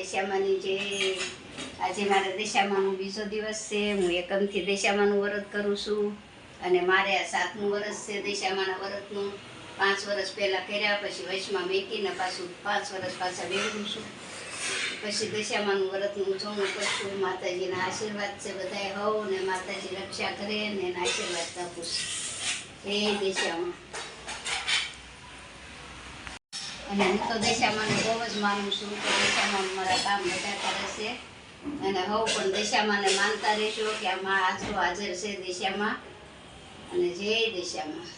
દેશામાની જે આજે મારા દશામાનો બીજો દિવસ છે, હું એકમથી દેશામાનું વ્રત કરું છું અને મારે આ સાતમું વરસ છે દેશામાના વ્રતનું. પાંચ વર્ષ પહેલાં કર્યા, પછી વચમાં મેકીને પાછું પાંચ વર્ષ પાછા વેડું છું. પછી દશામાનું વ્રતનું ઉજવણું કરશું માતાજીના આશીર્વાદ છે બધાએ હવ ને માતાજી રક્ષા કરે ને એના આશીર્વાદ તપું છું. એ દશામાં. અને હું તો દશામાને બહુ જ માનું છું તો દશામાં મારા કામ બધા કરે છે. અને હવ પણ દશામાને માનતા રહેશો કે આમાં આજો હાજર છે દશામાં. અને જય દશામાં.